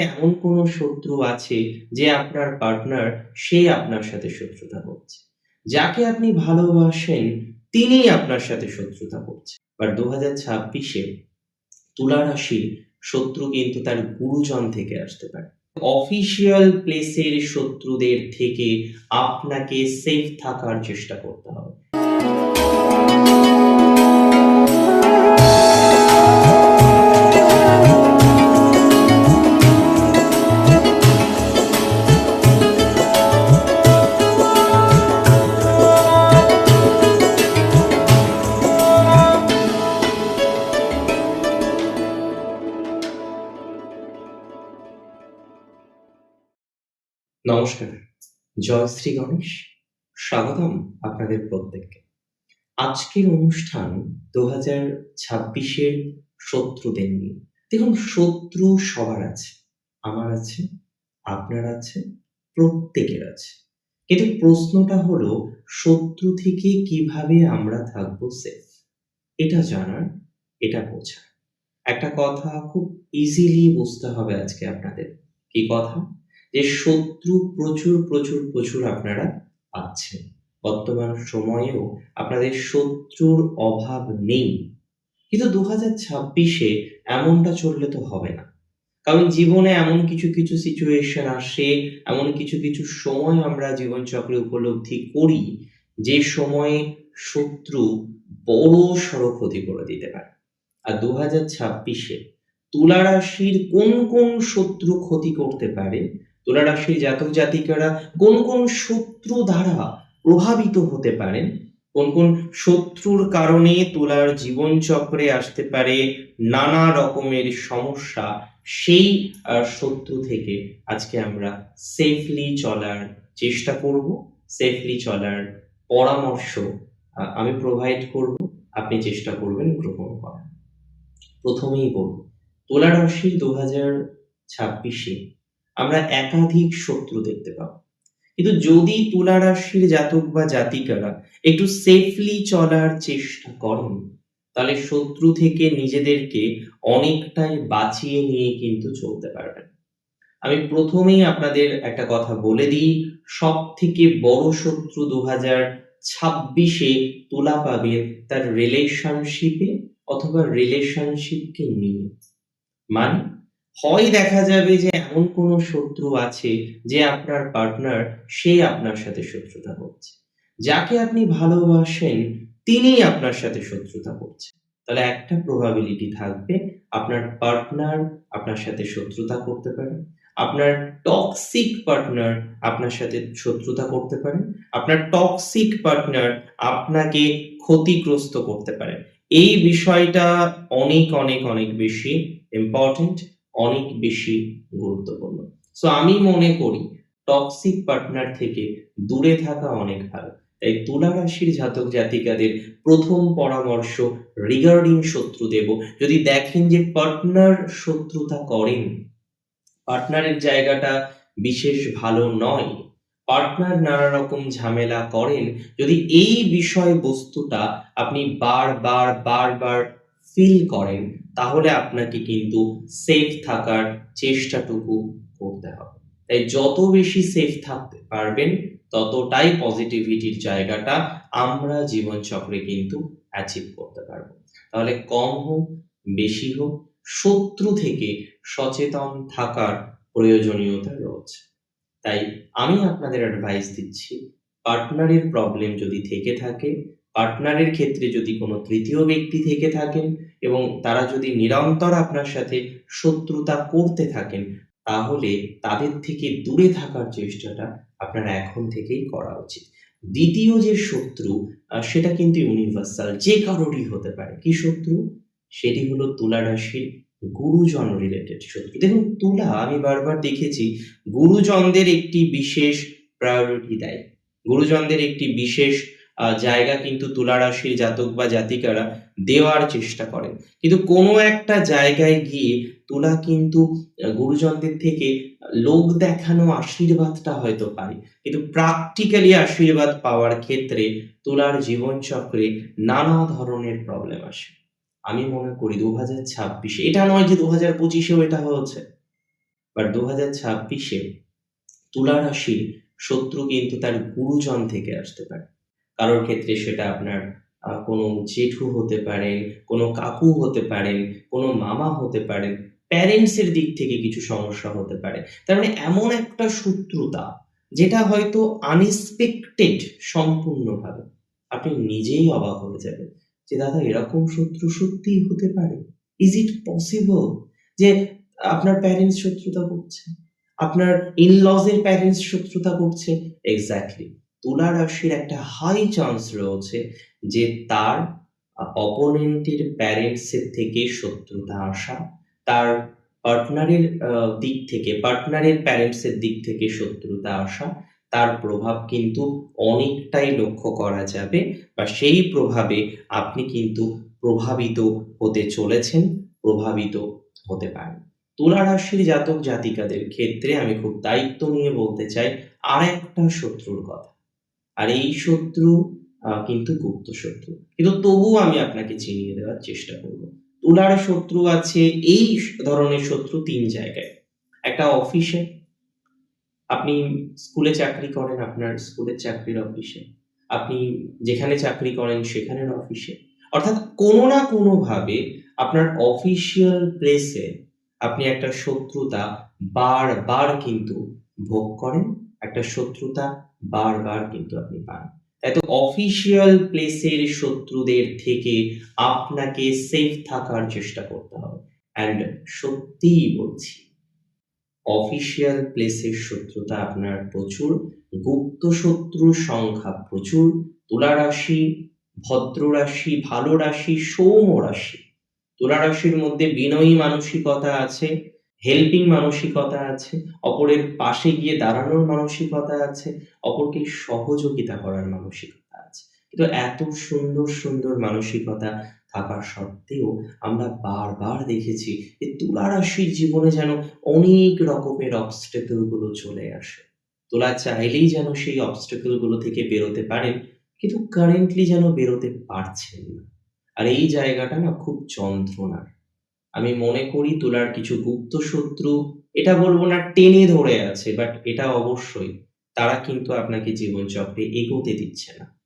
এমন কোনো শত্রু আছে যে আপনার পার্টনার সে আপনার সাথে শত্রুতা করছে। যাকে আপনি ভালোবাসেন, তিনিই আপনার সাথে শত্রুতা করছে। বাট ২০২৬ এ তুলা রাশির শত্রু কিন্তু তার গুরুজন থেকে আসতে পারে। অফিসিয়াল প্লেসের শত্রুদের থেকে আপনাকে সেফ থাকার চেষ্টা করতে হবে। নমস্কার। জয় শ্রী গণেশ। স্বাগতম আপনাদের প্রত্যেককে। আজকের অনুষ্ঠান দু হাজার ছাব্বিশের শত্রুদের নিয়ে। দেখুন শত্রু সবার আছে। আমার আছে, আপনার আছে, প্রত্যেকের আছে। কিন্তু প্রশ্নটা হলো শত্রু থেকে কীভাবে আমরা থাকব সেফ? এটা জানার, এটা বোঝার। একটা কথা খুব ইজিলি বুঝতে হবে আজকে আপনাদের। কি কথা? যে শত্রু প্রচুর, প্রচুর, প্রচুর আপনারা পাচ্ছেন। বর্তমান সময়েও আপনাদের শত্রুর অভাব নেই। কিন্তু ২০২৬ ছাব্বিশে এমনটা চললে তো হবে না। কারণ জীবনে এমন কিছু, কিছু সিচুয়েশন আসে, এমন কিছু, কিছু সময় আমরা জীবনচক্রে উপলব্ধি করি, যে সময়ে শত্রু বড়সড় ক্ষতি করে দিতে পারে। আর ২০২৬ এ তুলা রাশির কোন, কোন শত্রু ক্ষতি করতে পারে, তুলা রাশির জাতক জাতিকারা কোন, কোন শত্রু দ্বারা প্রভাবিত হতে পারেন, কোন, কোন শত্রুর কারণে তুলার জীবনচক্রে আসতে পারে নানা রকমের সমস্যা, সেই শত্রু থেকে আজকে আমরা সেফলি চলার চেষ্টা করব। সেফলি চলার পরামর্শ আমি প্রোভাইড করব। আপনি চেষ্টা করবেন গ্রহণ করার। প্রথমেই বলব, তুলা রাশির ২০২৬ এ আমরা একাধিক শত্রু দেখতে পাবো। কিন্তু যদি তুলা রাশির জাতক বা জাতিকারা একটু সেফলি চলার চেষ্টা করেন, তাহলে শত্রু থেকে নিজেদেরকে অনেকটাই বাঁচিয়ে নিয়ে কিন্তু চলতে পারবেন। আমি প্রথমেই আপনাদের একটা কথা বলে দিই, সব থেকে বড় শত্রু ২০২৬ ছাব্বিশে তুলা পাবেন তার রিলেশনশিপে অথবা রিলেশনশিপকে নিয়ে। মানে হয় দেখা যাবে যে এমন কোনো শত্রু আছে যে আপনার পার্টনার সে আপনার সাথে শত্রুতা করছে। যাকে আপনি ভালোবাসেন তিনিই আপনার সাথে শত্রুতা করছে। তাহলে একটা প্রবাবিলিটি থাকবে আপনার পার্টনার আপনার সাথে শত্রুতা করতে পারে। আপনার টক্সিক পার্টনার আপনার সাথে শত্রুতা করতে পারে। আপনার টক্সিক পার্টনার আপনাকে ক্ষতিগ্রস্ত করতে পারে। এই বিষয়টা অনেক, অনেক, অনেক বেশি ইম্পোর্টেন্ট, অনেক বেশি গুরুত্বপূর্ণ। সো আমি মনে করি টক্সিক পার্টনার থেকে দূরে থাকা অনেক ভালো। তাই তুলা রাশির জাতক জাতিকাদের প্রথম পরামর্শ রিগার্ডিং শত্রু দেব। যদি দেখেন যে পার্টনার শত্রুতা করেন, পার্টনারের জায়গাটা বিশেষ ভালো নয়, পার্টনার নানা রকম ঝামেলা করেন, যদি এই বিষয়বস্তুটা আপনি বারবার, বারবার ফিল করেন, তাহলে আপনাকে কিন্তু সেফ থাকার চেষ্টাটুকু করতে হবে। তাই যত বেশি সেফ থাকতে পারবেন, ততটাই পজিটিভিটির জায়গাটা আমরা জীবনচক্রে কিন্তু অ্যাচিভ করতে পারব তাহলে কম হোক, বেশি হোক, শত্রু থেকে সচেতন থাকার প্রয়োজনীয়তা রয়েছে। তাই আমি আপনাদের অ্যাডভাইস দিচ্ছি, পার্টনারের প্রবলেম যদি থেকে থাকে, পার্টনারের ক্ষেত্রে যদি কোনো তৃতীয় ব্যক্তি থেকে থাকেন এবং তারা যদি নিরন্তর আপনার সাথে শত্রুতা করতে থাকেন, তাহলে তাদের থেকে দূরে থাকার চেষ্টাটা আপনার এখন থেকেই করা উচিত। দ্বিতীয় যে শত্রু সেটা কিন্তু ইউনিভার্সাল যে কারোরই হতে পারে। কি শত্রু? সেটি হলো তুলা রাশির গুরুজন রিলেটেড শত্রু। দেখুন তুলা আমি বারবার দেখেছি গুরুজনদের একটি বিশেষ প্রায়োরিটি দেয়। গুরুজনদের একটি বিশেষ জায়গা কিন্তু তুলা রাশির জাতক বা জাতিকারা দেওয়ার চেষ্টা করেন। কিন্তু কোনো একটা জায়গায় গিয়ে তুলা কিন্তু গুরুজনদের থেকে লোক দেখানো আশীর্বাদটা হয়তো পায়। কিন্তু প্র্যাকটিক্যালি আশীর্বাদ পাওয়ার ক্ষেত্রে তুলার জীবনচক্রে নানা ধরনের প্রবলেম আসে। আমি মনে করি ২০২৬ এটা নয় যে ২০২৫ এও এটা হয়েছে। বাট ২০২৬ এ তুলা রাশির শত্রু কিন্তু তার গুরুজন থেকে আসতে পারে। কারোর ক্ষেত্রে সেটা আপনার কোনো জেঠু হতে পারেন, কোনো কাকু হতে পারেন, কোনো মামা হতে পারেন। প্যারেন্টস এর দিক থেকে কিছু সমস্যা হতে পারে। তার মানে এমন একটা শত্রুতা যেটা হয়তো আনএক্সপেক্টেড সম্পূর্ণভাবে। আপনি নিজেই অবাক হয়ে যাবেন যে দাদা এরকম শত্রু সত্যিই হতে পারে? Is it possible? যে আপনার প্যারেন্টস শত্রুতা করছে? আপনার ইন-লজ প্যারেন্টস শত্রুতা করছে? এক্সাক্টলি। তুলা রাশির একটা হাই চান্স রয়েছে যে তার অপোনেন্টের প্যারেন্টস এর থেকে শত্রুতা আসা, তার পার্টনারের দিক থেকে পার্টনারের প্যারেন্টস এর দিক থেকে শত্রুতা আসা, তার প্রভাব কিন্তু অনেকটাই লক্ষ্য করা যাবে বা সেই প্রভাবে আপনি কিন্তু প্রভাবিত হতে চলেছেন, প্রভাবিত হতে পারেন। তুলা রাশির জাতক জাতিকাদের ক্ষেত্রে আমি খুব দায়িত্ব নিয়ে বলতে চাই আর একটা শত্রুর কথা। আর এই শত্রু কিন্তু গুপ্ত শত্রু। কিন্তু তবুও আমি আপনাকে চিনিয়ে দেওয়ার চেষ্টা করব। তুলার শত্রু আছে এই ধরনের শত্রু তিন জায়গায়। একটা অফিসে, আপনি স্কুলে চাকরি করেন, আপনার স্কুলের চাকরির অফিসে। আপনি যেখানে চাকরি করেন সেখানের অফিসে। অর্থাৎ কোনো না কোনোভাবে আপনার অফিসিয়াল প্লেসে আপনি একটা শত্রুতা বারবার কিন্তু ভোগ করেন। একটা শত্রুতা বারবার কিন্তু আপনি পান। তাইতো অফিসিয়াল প্লেসের শত্রুদের থেকে আপনাকে সেফ থাকার চেষ্টা করতে হবে। অ্যান্ড সত্যিই বলছি অফিসিয়াল প্লেস এর শত্রুতা আপনার প্রচুর, গুপ্ত শত্রুর সংখ্যা প্রচুর। তুলা রাশি, ভদ্র রাশি, ভালো রাশি, সৌম্য রাশি। তুলা রাশির মধ্যে বিনয়ী মানসিকতা আছে, হেল্পিং মানসিকতা আছে, অপরের পাশে গিয়ে দাঁড়ানোর মানসিকতা আছে, অপরকে সহযোগিতা করার মানসিকতা আছে। কিন্তু এত সুন্দর, সুন্দর মানসিকতা থাকা সত্ত্বেও আমরা বারবার দেখেছি যে তুলা রাশির জীবনে যেন অনেক রকমের obstacle গুলো চলে আসে। তুলা চাইলেই যেন সেই obstacle গুলো থেকে বেরোতে পারেন, কিন্তু কারেন্টলি যেন বেরোতে পারছেন না। আর এই জায়গাটা না খুব যন্ত্রণার। আমি মনে করি তুলার কিছু গুপ্ত শত্রু, এটা বলব না টেনে ধরে আছে, বাট এটা অবশ্যই তারা কিন্তু আপনাকে জীবনচক্রে এগোতে দিচ্ছে না।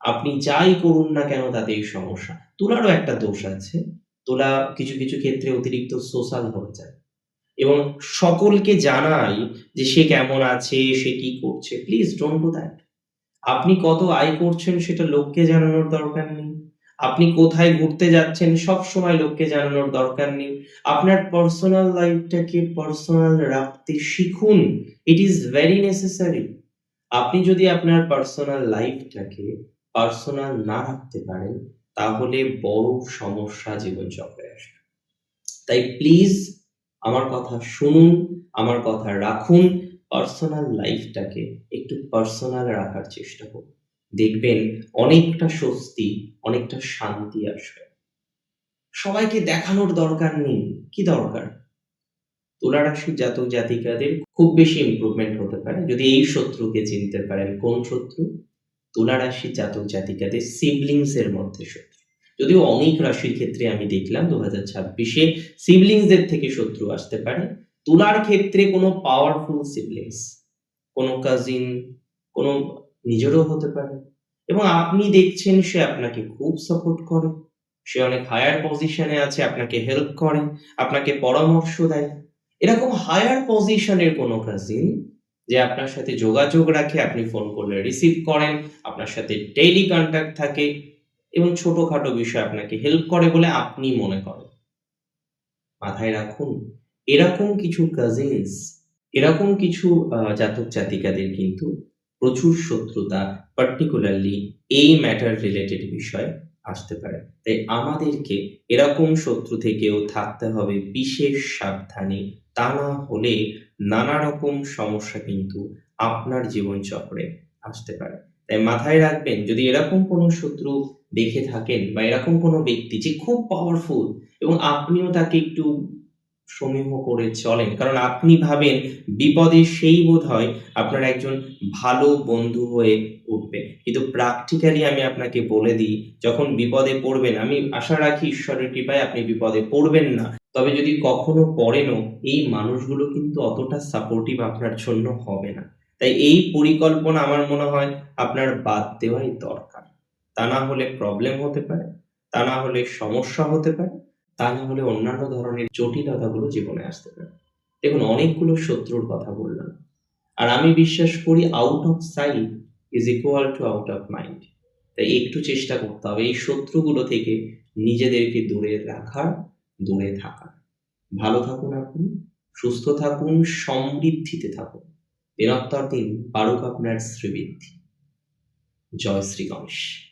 আপনি যাই করুন না কেন তাতেই সমস্যা। তুলারও একটা দোষ আছে। তুলা কিছু, কিছু ক্ষেত্রে অতিরিক্ত সোশ্যাল হয়ে যায়। এবং সকলকে জানাই যে সে কেমন আছে, সে কি করছে। Please don't do that. আপনি কত আয় করছেন সেটা লোককে জানানোর দরকার নেই। আপনি কোথায় ঘুরতে যাচ্ছেন সবসময় লোককে জানানোর দরকার নেই। আপনার পার্সোনাল লাইফটাকে পার্সোনাল রাখতে শিখুন। It is very necessary. আপনি যদি আপনার পার্সোনাল লাইফটাকে পার্সোনাল না রাখতে পারেন, তাহলে বড় সমস্যা জীবনচক্রে আসবে। তাই প্লিজ আমার কথা শুনুন, আমার কথা রাখুন। পার্সোনাল লাইফটাকে একটু পার্সোনাল রাখার চেষ্টা করুন। দেখবেন অনেকটা স্বস্তি, অনেকটা শান্তি আসবে। সবাইকে দেখানোর দরকার নেই। কি দরকার? তুলা রাশির জাতক জাতিকাদের খুব বেশি ইমপ্রুভমেন্ট হতে পারে যদি এই শত্রুকে চিনতে পারেন। কোন শত্রু? তুলা রাশির জাতক জাতিকাদের সিবলিংস এর মধ্যে শত্রু। যদিও অনেক রাশির ক্ষেত্রে আমি দেখলাম ২০২৬ এ সিবলিংস দের থেকে শত্রু আসতে পারে। তুলার ক্ষেত্রে কোনো পাওয়ারফুল সিবলিংস, কোনো কাজিন, কোনো নিজেরও হতে পারে। এবং আপনি দেখছেন সে আপনাকে খুব সাপোর্ট করে। সে অনেক হায়ার পজিশন আছে, আপনাকে হেল্প করে, আপনাকে পরামর্শ দেয়। এরকম হায়ার পজিশন এর কোনো কাজিন যে আপনার সাথে যোগাযোগ রাখে, আপনি ফোন করলে রিসিভ করেন, আপনার সাথে ডেইলি কনট্যাক্ট থাকে এবং ছোটখাটো বিষয়ে আপনাকে হেল্প করে বলে আপনি মনে করেন। মাথায় রাখুন, এরকম কিছু কাজিনস, এরকম কিছু জাতক জাতিকাদের কিন্তু প্রচুর শত্রুতা পার্টিকুলারলি এই ম্যাটার রিলেটেড বিষয়ে আসতে পারে। তাই আমাদেরকে এরকম শত্রু থেকেও থাকতে হবে, বিশেষ সাবধানে। তা না হলে নানা রকম সমস্যা কিন্তু আপনার জীবনচক্রে আসতে পারে। তাই মাথায় রাখবেন, যদি এরকম কোনো শত্রু দেখে থাকেন বা এরকম কোনো ব্যক্তি যে খুব পাওয়ারফুল এবং আপনিও তাকে একটু সমীহ করে চলেন। কারণ আপনি ভাবেন বিপদে সেই বোধহয় আপনার একজন ভালো বন্ধু হয়ে উঠবে। কিন্তু প্র্যাকটিক্যালি আমি আপনাকে বলে দিই, যখন বিপদে পড়বেন আমি আশা রাখি ঈশ্বরের কৃপায় আপনি বিপদে পড়বেন না। তবে যদি কখনো পড়েনও এই মানুষগুলো কিন্তু অতটা সাপোর্টিভ আপনার জন্য হবে না। তাই এই পরিকল্পনা আমার মনে হয় আপনার বাদ দেওয়াই দরকার। তা না হলে প্রবলেম হতে পারে, তা না হলে সমস্যা হতে পারে, তা না হলে অন্যান্য ধরনের জটিলতাগুলো জীবনে আসতে পারে। দেখুন অনেকগুলো শত্রুর কথা বললাম। আর আমি বিশ্বাস করি out of sight is equal to out of mind. তাই একটু চেষ্টা করতে হবে এই শত্রুগুলো থেকে নিজেদেরকে দূরে রাখার, দূরে থাকার। ভালো থাকুন আপনি, সুস্থ থাকুন, সমৃদ্ধিতে থাকুন। দিনোত্তর দিন পারুক আপনার শ্রীবৃদ্ধি। জয় শ্রী গণেশ।